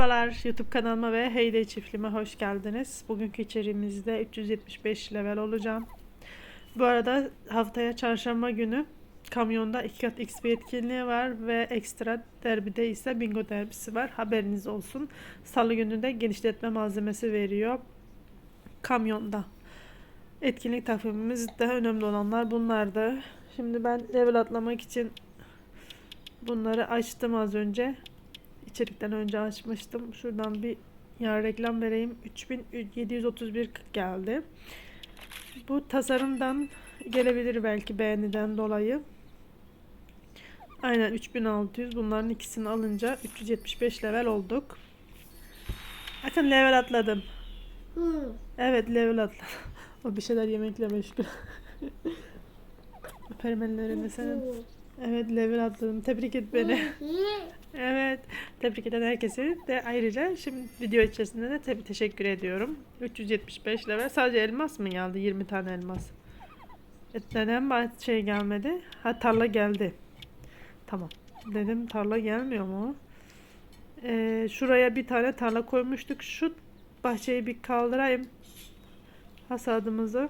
Merhabalar YouTube kanalıma ve Heyday çiftliğime hoş geldiniz. Bugünkü içeriğimizde 375 level olacağım. Bu arada haftaya çarşamba günü kamyonda 2 kat XP etkinliği var ve ekstra derbide ise bingo derbisi var. Haberiniz olsun. Salı günü de genişletme malzemesi veriyor kamyonda. Etkinlik takvimimizde önemli olanlar bunlardı. Şimdi ben level atlamak için bunları açtım az önce içerikten önce açmıştım. Şuradan bir ya reklam vereyim. 3731 geldi. Bu tasarımdan gelebilir belki beğeniden dolayı. Aynen 3600. Bunların ikisini alınca 375 level olduk. Bakın level atladım. Hı. Evet level atladım. o bir şeyler yemekle meşgul. Öperim ellerini senin. Evet level atladım. Tebrik et beni. Evet. Tebrik eden herkese de ayrıca şimdi video içerisinde de tabii teşekkür ediyorum. 375 level. Sadece elmas mı geldi? 20 tane elmas. E, neden şey gelmedi? Ha tarla geldi. Tamam. Dedim tarla gelmiyor mu? Ee, şuraya bir tane tarla koymuştuk. Şu bahçeyi bir kaldırayım. Hasadımızı.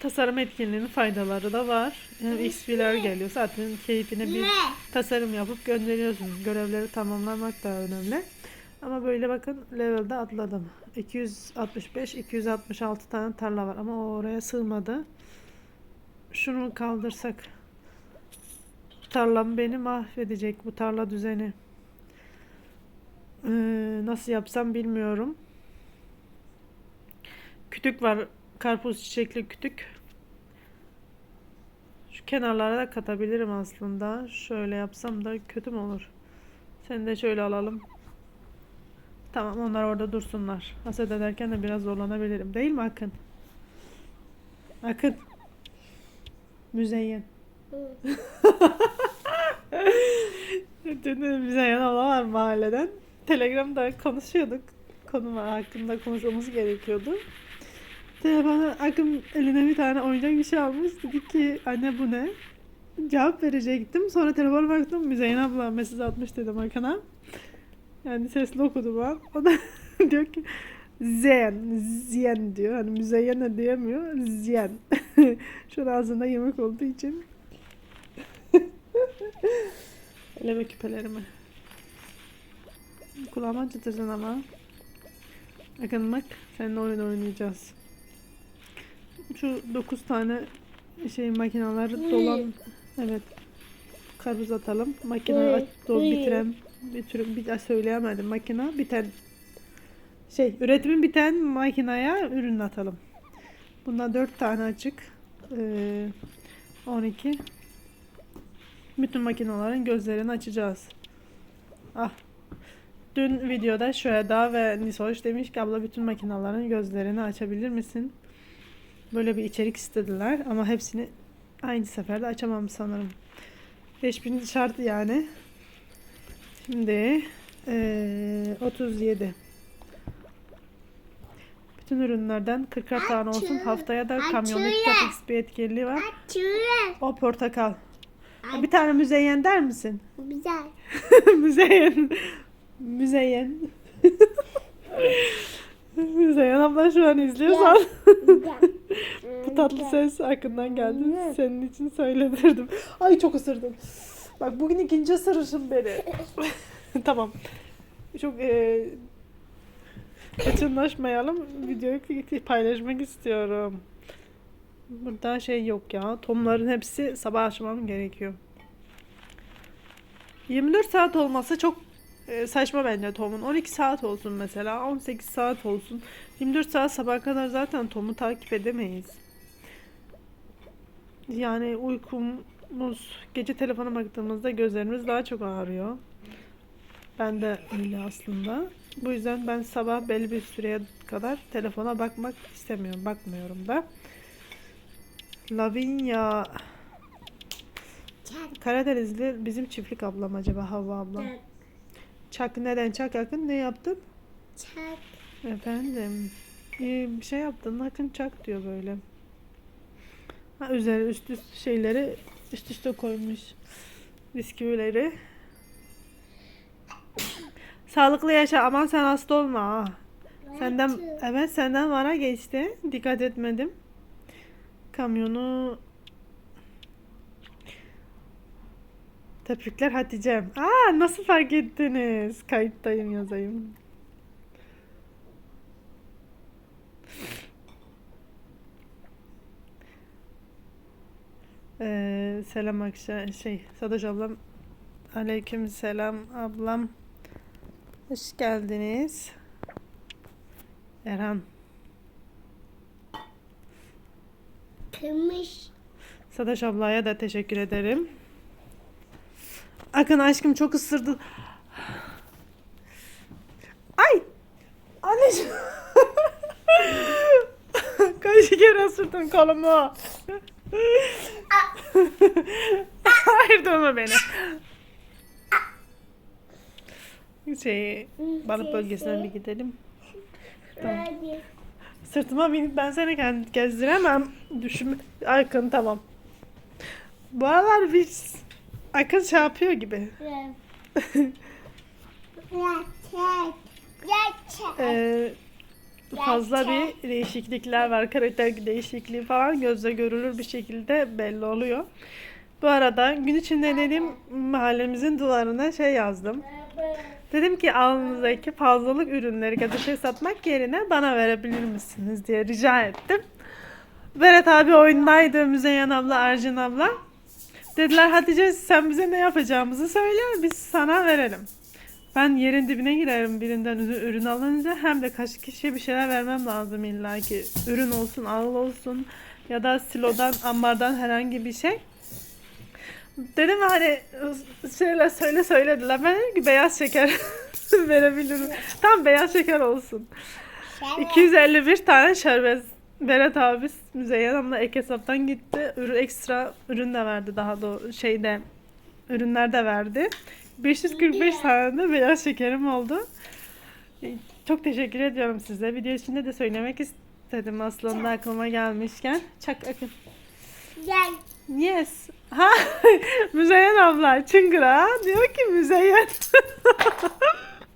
Tasarım etkinliğinin faydaları da var. Hem XP'ler geliyor. Zaten keyfine bir tasarım yapıp gönderiyorsunuz. Görevleri tamamlamak da önemli. Ama böyle bakın levelde atladım. 265, 266 tane tarla var ama o oraya sığmadı. Şunu kaldırsak tarlam beni mahvedecek bu tarla düzeni. Ee, nasıl yapsam bilmiyorum. Kütük var. Karpuz çiçekli kütük. Şu kenarlara da katabilirim aslında. Şöyle yapsam da kötü mü olur? Seni de şöyle alalım. Tamam onlar orada dursunlar. Hasat ederken de biraz zorlanabilirim. Değil mi Akın? Akın. Müzeyyen. Dün Müzeyyen abla var mahalleden. Telegram'da konuşuyorduk. Konu hakkında konuşmamız gerekiyordu. Telefona Akın eline bir tane oyuncak bir şey almış. Dedi ki anne bu ne? Cevap verecektim. Sonra telefona baktım. Müzeyyen abla mesaj atmış dedim Akın'a. Yani sesli okudu ben. O da diyor ki Zen, Ziyen diyor. Hani müzeyyen de diyemiyor. Ziyen. Şu an ağzında yemek olduğu için. Eleme küpelerimi. Kulağıma acıtırsın ama. Bakın bak seninle oyun oynayacağız. Şu 9 tane şey makineleri dolan evet karpuz atalım. Makine dol bitiren bir tür bir daha söyleyemedim. Makine biten şey üretimin biten makineye ürün atalım. Bunda 4 tane açık. Ee, 12 bütün makinelerin gözlerini açacağız. Ah. Dün videoda Şöeda ve Nisoş demiş ki abla bütün makinelerin gözlerini açabilir misin? Böyle bir içerik istediler ama hepsini aynı seferde açamam sanırım. 5000 şart yani. Şimdi eee 37. Bütün ürünlerden 40 tane olsun. Haftaya da. 2 kat XP etkinliği var. O portakal. Bir tane müzeyyen der misin? Güzel. müzeyyen. Müzeyyen. müzeyyen abla şu an izliyorsan bu tatlı ses hakkından geldi. Senin için söyledirdim. Ay çok ısırdım. Bak bugün ikinci ısırışım beni. tamam. Çok e, kaçınlaşmayalım. Videoyu paylaşmak istiyorum. Burada şey yok ya. Tomların hepsi sabah açmam gerekiyor. 24 saat olması çok e, saçma bence Tom'un. 12 saat olsun mesela. 18 saat olsun. 24 saat sabah kadar zaten Tom'u takip edemeyiz. Yani uykumuz gece telefona baktığımızda gözlerimiz daha çok ağrıyor. Ben de öyle aslında. Bu yüzden ben sabah belli bir süreye kadar telefona bakmak istemiyorum. Bakmıyorum da. Lavinia Çak. Karadenizli bizim çiftlik ablam acaba Havva ablam. Çak. Neden çak Akın ne yaptın? Çak. Efendim. Ee, bir şey yaptın Akın çak diyor böyle. Ha, üzeri üst üst şeyleri Üst üste koymuş bisküvileri. Sağlıklı yaşa aman sen hasta olma ha. Senden evet senden bana geçti. Dikkat etmedim. Kamyonu Tebrikler Hatice'm. Aa nasıl fark ettiniz? Kayıttayım yazayım. Ee, selam akşam şey Sadoş ablam. Aleyküm selam ablam. Hoş geldiniz. Erhan. Kırmış. Sadaş ablaya da teşekkür ederim. Akın aşkım çok ısırdı. Ay! Anneciğim. Kaç kere ısırdın kolumu. Hayır dövme beni. Şey, balık bölgesine bir gidelim. Hadi. Sırtıma binip ben seni kend- gezdiremem. Düşün Akın tamam. Bu aralar biz Akın şey yapıyor gibi. Ee, fazla bir değişiklikler var. Karakter değişikliği falan gözle görülür bir şekilde belli oluyor. Bu arada gün içinde dedim mahallemizin duvarına şey yazdım. Dedim ki alnınızdaki fazlalık ürünleri gazeteye satmak yerine bana verebilir misiniz diye rica ettim. Berat abi oyundaydı, Müzeyyen abla, Ercan abla. Dediler Hatice sen bize ne yapacağımızı söyle biz sana verelim. Ben yerin dibine girerim birinden ürün alınca hem de kaç kişiye bir şeyler vermem lazım illa ki. Ürün olsun, ağıl olsun ya da silodan, ambardan herhangi bir şey. Dedim hani şöyle söyle söylediler. Ben dedim ki beyaz şeker verebilirim. Tam beyaz şeker olsun. 251 tane şerbet. Berat abi Müzeyyen Hanım'la ek hesaptan gitti. Ürün ekstra ürün de verdi daha doğru şeyde ürünler de verdi. 545 tane de beyaz şekerim oldu. Çok teşekkür ediyorum size. Video içinde de söylemek istedim aslında aklıma gelmişken. Çak akın. Gel. Yes. Ha Müzeyyen abla çıngıra diyor ki Müzeyyen.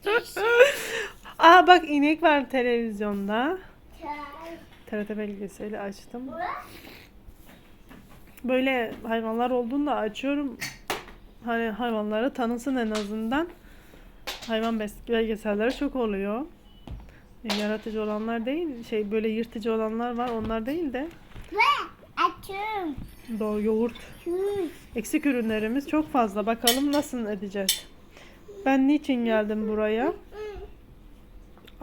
Aa bak inek var televizyonda. TRT belgeseli açtım. Böyle hayvanlar olduğunda açıyorum. Hani hayvanları tanısın en azından. Hayvan belgeselleri çok oluyor. Yaratıcı olanlar değil, şey böyle yırtıcı olanlar var. Onlar değil de açım. doğu yoğurt. Eksik ürünlerimiz çok fazla. Bakalım nasıl edeceğiz. Ben niçin geldim buraya?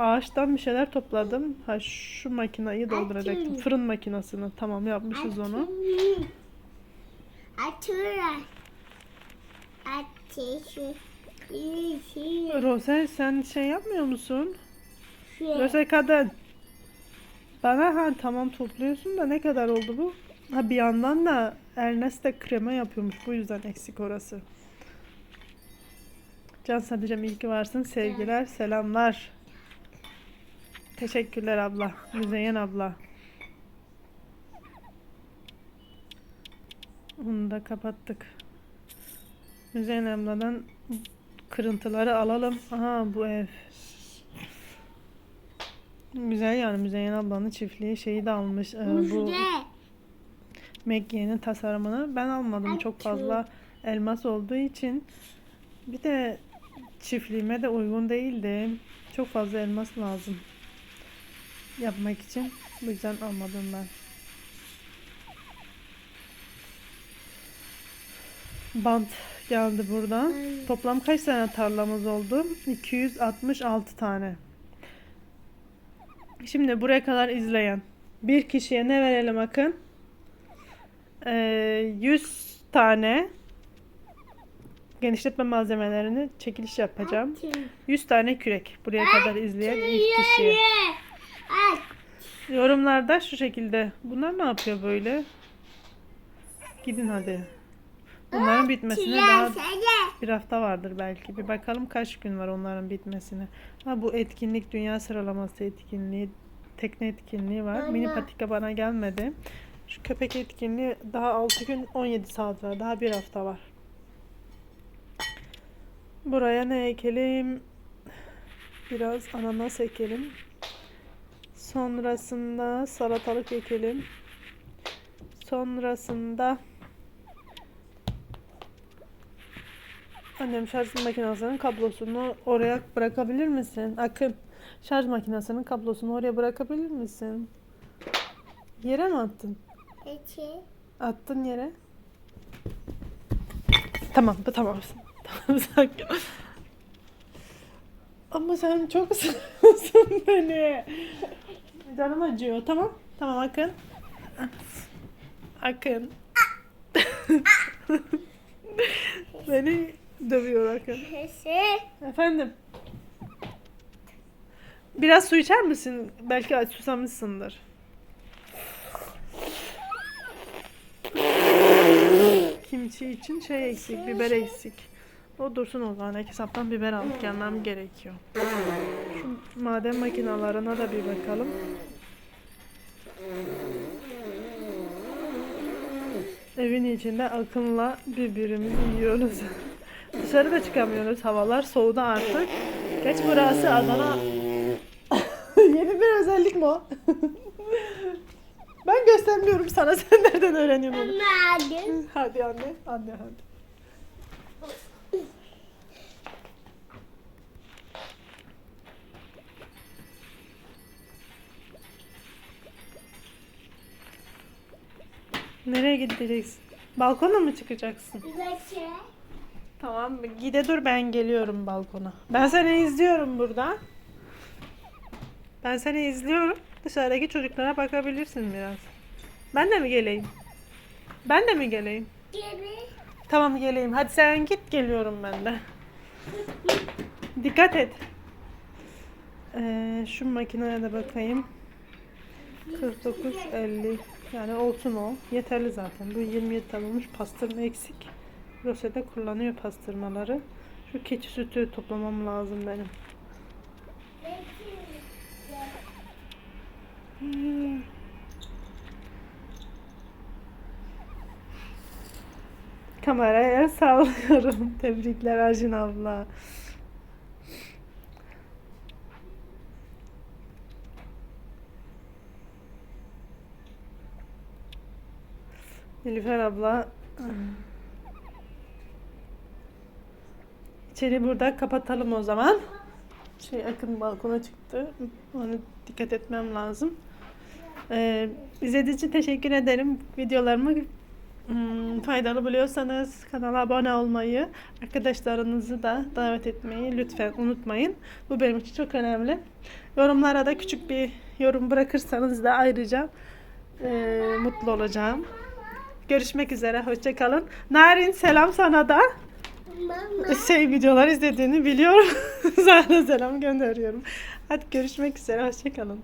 Ağaçtan bir şeyler topladım. Ha şu makinayı dolduracaktım. Fırın makinasını. Tamam yapmışız onu. Açıyorum. Açıyorum. Rose sen şey yapmıyor musun? Rose kadın. Bana ha tamam topluyorsun da ne kadar oldu bu? Ha bir yandan da Ernest de krema yapıyormuş. Bu yüzden eksik orası. Can Sadıcam iyi ki varsın. Sevgiler, selamlar. Teşekkürler abla. Müzeyyen abla. Onu da kapattık. Müzeyyen abladan kırıntıları alalım. Aha bu ev. Güzel yani Müzeyyen ablanın çiftliği şeyi de almış. Ee, bu Maggie'nin tasarımını ben almadım. Çok fazla elmas olduğu için. Bir de çiftliğime de uygun değildi. Çok fazla elmas lazım. Yapmak için. Bu yüzden almadım ben. Bant geldi buradan. Toplam kaç tane tarlamız oldu? 266 tane. Şimdi buraya kadar izleyen bir kişiye ne verelim Akın? Ee, 100 tane genişletme malzemelerini çekiliş yapacağım. 100 tane kürek. Buraya kadar izleyen ilk kişiye. Yorumlarda şu şekilde. Bunlar ne yapıyor böyle? Gidin hadi. Bunların bitmesine daha bir hafta vardır belki. Bir bakalım kaç gün var onların bitmesine. Ha bu etkinlik dünya sıralaması etkinliği, tekne etkinliği var. Mini patika bana gelmedi. Şu köpek etkinliği daha 6 gün 17 saat var. Daha bir hafta var. Buraya ne ekelim? Biraz ananas ekelim. Sonrasında salatalık ekelim. Sonrasında Annem şarj makinesinin kablosunu oraya bırakabilir misin? Akın. Şarj makinesinin kablosunu oraya bırakabilir misin? Yere mi attın? İki. Attın yere. Tamam, bu tamam. Tamam, sakin. Ama sen çok sıkıyorsun beni. Canım acıyor. Tamam. Tamam Akın. Akın. beni dövüyor Akın. Efendim. Biraz su içer misin? Belki susamışsındır. Kimçi için şey eksik, biber eksik. O dursun o zaman. Hesaptan biber alıp gelmem gerekiyor. Maden makinalarına da bir bakalım. Evin içinde akınla birbirimizi yiyoruz. Dışarı da çıkamıyoruz. Havalar soğudu artık. Geç burası Adana. Yeni bir özellik mi o? ben göstermiyorum sana. Sen nereden öğreniyorsun onu? Madem. Hadi anne. Anne hadi. Nereye gideceksin? Balkona mı çıkacaksın? Tamam gide dur ben geliyorum balkona. Ben seni izliyorum burada. Ben seni izliyorum. Dışarıdaki çocuklara bakabilirsin biraz. Ben de mi geleyim? Ben de mi geleyim? Gibi. Tamam geleyim. Hadi sen git geliyorum ben de. Dikkat et. Ee, şu makineye de bakayım. 49 50 yani olsun o. Yeterli zaten. Bu 27 tamammış. Pastırma eksik. Rosette kullanıyor pastırmaları. Şu keçi sütü toplamam lazım benim. Hmm. Kameraya sallıyorum. Tebrikler Arjun abla. Nilüfer abla İçeri burada kapatalım o zaman. Şey Akın balkona çıktı. Onu dikkat etmem lazım. Ee, izlediğiniz için teşekkür ederim. Videolarımı hmm, faydalı buluyorsanız kanala abone olmayı, arkadaşlarınızı da davet etmeyi lütfen unutmayın. Bu benim için çok önemli. Yorumlara da küçük bir yorum bırakırsanız da ayrıca e, mutlu olacağım. Görüşmek üzere, hoşçakalın. Narin selam sana da. Mama. Şey videolar izlediğini biliyorum. Sana selam gönderiyorum. Hadi görüşmek üzere, hoşçakalın.